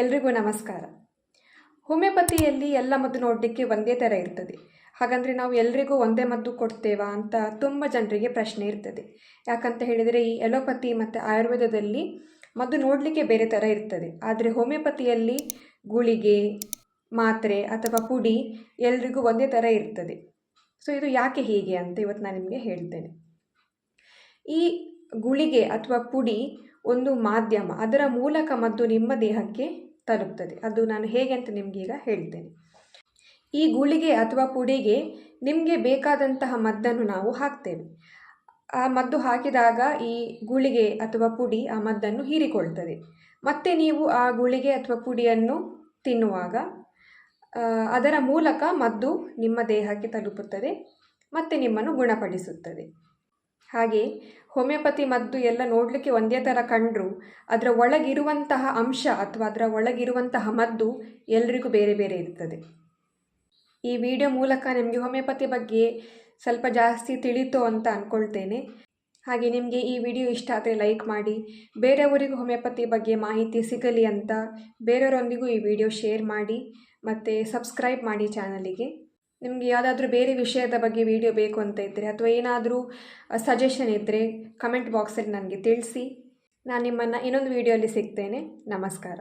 ಎಲ್ರಿಗೂ ನಮಸ್ಕಾರ. ಹೋಮಿಯೋಪತಿಯಲ್ಲಿ ಎಲ್ಲ ಮದ್ದು ನೋಡಲಿಕ್ಕೆ ಒಂದೇ ಥರ ಇರ್ತದೆ. ಹಾಗಂದರೆ ನಾವು ಎಲ್ರಿಗೂ ಒಂದೇ ಮದ್ದು ಕೊಡ್ತೇವಾ ಅಂತ ತುಂಬ ಜನರಿಗೆ ಪ್ರಶ್ನೆ ಇರ್ತದೆ. ಯಾಕಂತ ಹೇಳಿದರೆ ಈ ಎಲೋಪತಿ ಮತ್ತು ಆಯುರ್ವೇದದಲ್ಲಿ ಮದ್ದು ನೋಡಲಿಕ್ಕೆ ಬೇರೆ ಥರ ಇರ್ತದೆ. ಆದರೆ ಹೋಮಿಯೋಪತಿಯಲ್ಲಿ ಗುಳಿಗೆ, ಮಾತ್ರೆ ಅಥವಾ ಪುಡಿ ಎಲ್ರಿಗೂ ಒಂದೇ ಥರ ಇರ್ತದೆ. ಸೊ ಇದು ಯಾಕೆ ಹೀಗೆ ಅಂತ ಇವತ್ತು ನಾನು ನಿಮಗೆ ಹೇಳ್ತೇನೆ. ಈ ಗುಳಿಗೆ ಅಥವಾ ಪುಡಿ ಒಂದು ಮಾಧ್ಯಮ, ಅದರ ಮೂಲಕ ಮದ್ದು ನಿಮ್ಮ ದೇಹಕ್ಕೆ ತಲುಪ್ತದೆ. ಅದು ನಾನು ಹೇಗೆ ಅಂತ ನಿಮಗೆ ಈಗ ಹೇಳ್ತೇನೆ. ಈ ಗುಳಿಗೆ ಅಥವಾ ಪುಡಿಗೆ ನಿಮಗೆ ಬೇಕಾದಂತಹ ಮದ್ದನ್ನು ನಾವು ಹಾಕ್ತೇವೆ. ಆ ಮದ್ದು ಹಾಕಿದಾಗ ಈ ಗುಳಿಗೆ ಅಥವಾ ಪುಡಿ ಆ ಮದ್ದನ್ನು ಹೀರಿಕೊಳ್ತದೆ. ಮತ್ತೆ ನೀವು ಆ ಗುಳಿಗೆ ಅಥವಾ ಪುಡಿಯನ್ನು ತಿನ್ನುವಾಗ ಅದರ ಮೂಲಕ ಮದ್ದು ನಿಮ್ಮ ದೇಹಕ್ಕೆ ತಲುಪುತ್ತದೆ, ಮತ್ತು ನಿಮ್ಮನ್ನು ಗುಣಪಡಿಸುತ್ತದೆ. ಹಾಗೆ ಹೋಮಿಯೋಪತಿ ಮದ್ದು ಎಲ್ಲ ನೋಡಲಿಕ್ಕೆ ಒಂದೇ ಥರ ಕಂಡರೂ. ಅದರ ಒಳಗಿರುವಂತಹ ಅಂಶ ಅಥವಾ ಅದರ ಒಳಗಿರುವಂತಹ ಮದ್ದು ಎಲ್ರಿಗೂ ಬೇರೆ ಬೇರೆ ಇರ್ತದೆ. ಈ ವಿಡಿಯೋ ಮೂಲಕ ನಿಮಗೆ ಹೋಮಿಯೋಪತಿ ಬಗ್ಗೆ ಸ್ವಲ್ಪ ಜಾಸ್ತಿ ತಿಳಿತು ಅಂತ ಅಂದ್ಕೊಳ್ತೇನೆ ಹಾಗೆ ನಿಮಗೆ ಈ ವಿಡಿಯೋ ಇಷ್ಟ ಆದರೆ ಲೈಕ್ ಮಾಡಿ, ಬೇರೆಯವರಿಗೂ ಹೋಮಿಯೋಪತಿ ಬಗ್ಗೆ ಮಾಹಿತಿ ಸಿಗಲಿ ಅಂತ ಬೇರೆಯವರೊಂದಿಗೂ ಈ ವಿಡಿಯೋ ಶೇರ್ ಮಾಡಿ, ಮತ್ತು ಸಬ್ಸ್ಕ್ರೈಬ್ ಮಾಡಿ ಚಾನಲಿಗೆ. ನಿಮಗೆ ಯಾವುದಾದ್ರೂ ಬೇರೆ ವಿಷಯದ ಬಗ್ಗೆ ವಿಡಿಯೋ ಬೇಕು ಅಂತ ಇದ್ದರೆ ಅಥವಾ ಏನಾದರೂ ಸಜೆಷನ್ ಇದ್ದರೆ ಕಮೆಂಟ್ ಬಾಕ್ಸಲ್ಲಿ ನನಗೆ ತಿಳಿಸಿ. ನಾನು ನಿಮ್ಮನ್ನು ಇನ್ನೊಂದು ವಿಡಿಯೋಲಿ ಸಿಗ್ತೇನೆ. ನಮಸ್ಕಾರ.